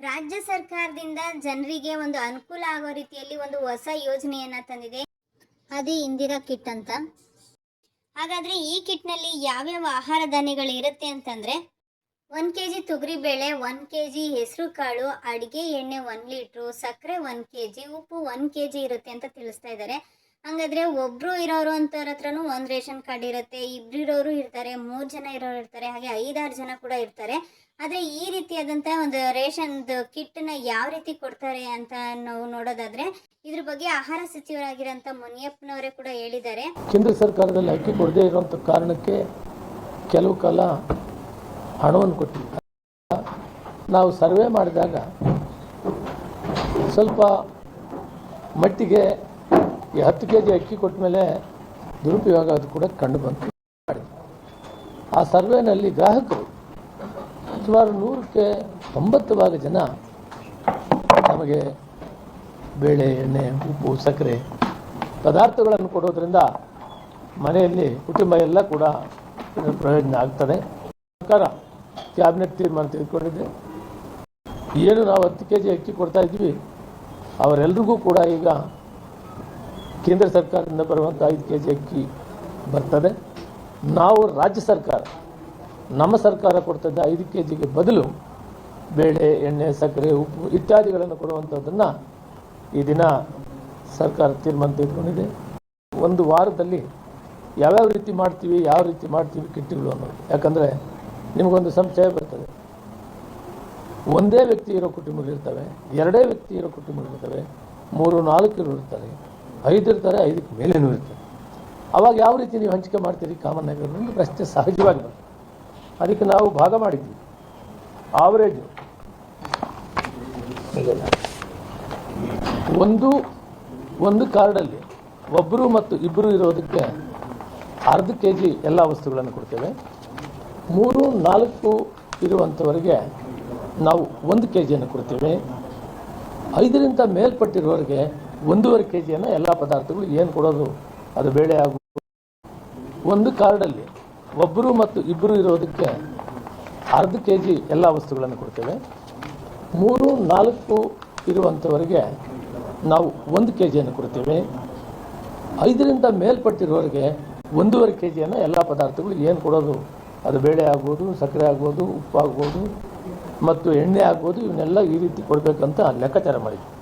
ರಾಜ್ಯ ಸರ್ಕಾರದಿಂದ ಜನರಿಗೆ ಒಂದು ಅನುಕೂಲ ಆಗೋ ರೀತಿಯಲ್ಲಿ ಒಂದು ಹೊಸ ಯೋಜನೆಯನ್ನ ತಂದಿದೆ. ಅದು ಇಂದಿರಾ ಕಿಟ್ ಅಂತ. ಹಾಗಾದ್ರೆ ಈ ಕಿಟ್ನಲ್ಲಿ ಯಾವ್ಯಾವ ಆಹಾರ ಧಾನ್ಯಗಳು ಇರುತ್ತೆ ಅಂತಂದ್ರೆ, ಒಂದು ಕೆ ಜಿ ತೊಗರಿಬೇಳೆ ಒಂದು ಕೆ ಜಿ ಹೆಸರು ಕಾಳು, ಅಡಿಗೆ ಎಣ್ಣೆ ಒಂದು ಲೀಟ್ರು, ಸಕ್ಕರೆ ಒಂದು ಕೆ ಜಿ ಉಪ್ಪು ಒಂದು ಕೆ ಜಿ ಇರುತ್ತೆ ಅಂತ ತಿಳಿಸ್ತಾ ಇದ್ದಾರೆ. ಹಂಗಾದ್ರೆ ಒಬ್ರು ಇರೋರು ಅಂತವ್ರ ಹತ್ರನೂ ಒಂದು ರೇಷನ್ ಕಾರ್ಡ್ ಇರುತ್ತೆ, ಇಬ್ರು ಇರೋರು ಇರ್ತಾರೆ, ಮೂರು ಜನ ಇರೋರು ಇರ್ತಾರೆ, ಹಾಗೆ ಐದಾರು ಜನ ಕೂಡ ಇರ್ತಾರೆ. ಆದರೆ ಈ ರೀತಿಯಾದಂಥ ಒಂದು ರೇಷನ್ದು ಕಿಟ್ನ ಯಾವ ರೀತಿ ಕೊಡ್ತಾರೆ ಅಂತ ನಾವು ನೋಡೋದಾದ್ರೆ ಇದ್ರ ಬಗ್ಗೆ ಆಹಾರ ಸಚಿವರಾಗಿರೋಂಥ ಮುನಿಯಪ್ಪನವರೇ ಕೂಡ ಹೇಳಿದ್ದಾರೆ. ಕೇಂದ್ರ ಸರ್ಕಾರದಲ್ಲಿ ಅಕ್ಕಿ ಕೊಡದೇ ಇರುವಂಥ ಕಾರಣಕ್ಕೆ ಕೆಲವು ಕಾಲ ಹಣವನ್ನು ಕೊಟ್ಟಿದ್ದಾರೆ. ನಾವು ಸರ್ವೆ ಮಾಡಿದಾಗ ಸ್ವಲ್ಪ ಮಟ್ಟಿಗೆ ಈ ಹತ್ತು ಕೆ ಜಿ ಅಕ್ಕಿ ಕೊಟ್ಟ ಮೇಲೆ ದುರುಪಯೋಗ ಅದು ಕೂಡ ಕಂಡು ಬಂತು. ಆ ಸರ್ವೆನಲ್ಲಿ ಗ್ರಾಹಕರು ಸುಮಾರು ನೂರಕ್ಕೆ ತೊಂಬತ್ತು ಭಾಗ ಜನ ನಮಗೆ ಬೇಳೆ, ಎಣ್ಣೆ, ಉಪ್ಪು, ಸಕ್ಕರೆ ಪದಾರ್ಥಗಳನ್ನು ಕೊಡೋದ್ರಿಂದ ಮನೆಯಲ್ಲಿ ಕುಟುಂಬ ಎಲ್ಲ ಕೂಡ ಪ್ರಯೋಜನ ಆಗ್ತದೆ. ಸರ್ಕಾರ ಕ್ಯಾಬಿನೆಟ್ ತೀರ್ಮಾನ ತೆಗೆದುಕೊಂಡಿದೆ. ಏನು ನಾವು ಹತ್ತು ಕೆ ಜಿ ಅಕ್ಕಿ ಕೊಡ್ತಾ ಇದ್ವಿ ಅವರೆಲ್ರಿಗೂ ಕೂಡ ಈಗ ಕೇಂದ್ರ ಸರ್ಕಾರದಿಂದ ಬರುವಂಥ ಐದು ಕೆ ಜಿ ಅಕ್ಕಿ ಬರ್ತದೆ. ನಾವು ರಾಜ್ಯ ಸರ್ಕಾರ, ನಮ್ಮ ಸರ್ಕಾರ ಕೊಡ್ತದೆ ಐದು ಕೆ ಜಿಗೆ ಬದಲು ಬೇಳೆ, ಎಣ್ಣೆ, ಸಕ್ಕರೆ, ಉಪ್ಪು ಇತ್ಯಾದಿಗಳನ್ನು ಕೊಡುವಂಥದ್ದನ್ನು ಈ ದಿನ ಸರ್ಕಾರ ತೀರ್ಮಾನ ತೆಗೆದುಕೊಂಡಿದೆ. ಒಂದು ವಾರದಲ್ಲಿ ಯಾವ್ಯಾವ ರೀತಿ ಮಾಡ್ತೀವಿ, ಯಾವ ರೀತಿ ಮಾಡ್ತೀವಿ ಕಿಟ್ಗಳು ಅನ್ನೋದು. ಯಾಕಂದರೆ ನಿಮಗೊಂದು ಸಂಶಯ ಬರ್ತದೆ. ಒಂದೇ ವ್ಯಕ್ತಿ ಇರೋ ಕುಟುಂಬಗಳಿರ್ತವೆ, ಎರಡೇ ವ್ಯಕ್ತಿ ಇರೋ ಕುಟುಂಬಗಳಿರ್ತವೆ, ಮೂರು ನಾಲ್ಕು ಇರ್ತಾರೆ ಐದು ಇರ್ತಾರೆ, ಐದಕ್ಕೆ ಮೇಲೇನೂ ಇರ್ತಾರೆ. ಅವಾಗ ಯಾವ ರೀತಿ ನೀವು ಹಂಚಿಕೆ ಮಾಡ್ತೀರಿ? ಕಾಮನ್ ಆಗಿ ಒಂದು ಪ್ರಶ್ನೆ ಸಹಜವಾಗಿ ಬರ್ತದೆ ಅದಕ್ಕೆ ನಾವು ಭಾಗ ಮಾಡಿದ್ವಿ. ಆವರೇಜ್ ಒಂದು ಒಂದು ಕಾರ್ಡಲ್ಲಿ ಒಬ್ಬರು ಮತ್ತು ಇಬ್ಬರು ಇರೋದಕ್ಕೆ ಅರ್ಧ ಕೆ ಜಿ ಎಲ್ಲ ವಸ್ತುಗಳನ್ನು ಕೊಡ್ತೇವೆ. ಮೂರು, ನಾಲ್ಕು ಇರುವಂಥವರಿಗೆ ನಾವು ಒಂದು ಕೆ ಜಿಯನ್ನು ಕೊಡ್ತೇವೆ. ಐದರಿಂದ ಮೇಲ್ಪಟ್ಟಿರೋರಿಗೆ ಒಂದೂವರೆ ಕೆ ಜಿಯನ್ನು ಎಲ್ಲ ಪದಾರ್ಥಗಳು ಏನು ಕೊಡೋದು, ಅದು ಬೇಳೆ ಆಗು ಒಂದು ಕಾರ್ಡಲ್ಲಿ ಒಬ್ಬರು ಮತ್ತು ಇಬ್ಬರು ಇರೋದಕ್ಕೆ ಅರ್ಧ ಕೆ ಜಿ ಎಲ್ಲ ವಸ್ತುಗಳನ್ನು ಕೊಡ್ತೇವೆ. ಮೂರು, ನಾಲ್ಕು ಇರುವಂಥವರಿಗೆ ನಾವು ಒಂದು ಕೆ ಜಿಯನ್ನು ಕೊಡ್ತೇವೆ. ಐದರಿಂದ ಮೇಲ್ಪಟ್ಟಿರೋರಿಗೆ ಒಂದೂವರೆ ಕೆ ಜಿಯನ್ನು ಎಲ್ಲ ಪದಾರ್ಥಗಳು ಏನು ಕೊಡೋದು, ಅದು ಬೇಳೆ ಆಗ್ಬೋದು, ಸಕ್ಕರೆ ಆಗ್ಬೋದು, ಉಪ್ಪು ಆಗ್ಬೋದು, ಮತ್ತು ಎಣ್ಣೆ ಆಗ್ಬೋದು, ಇವನ್ನೆಲ್ಲ ಈ ರೀತಿ ಕೊಡಬೇಕಂತ ಲೆಕ್ಕಾಚಾರ ಮಾಡಿದ್ವಿ.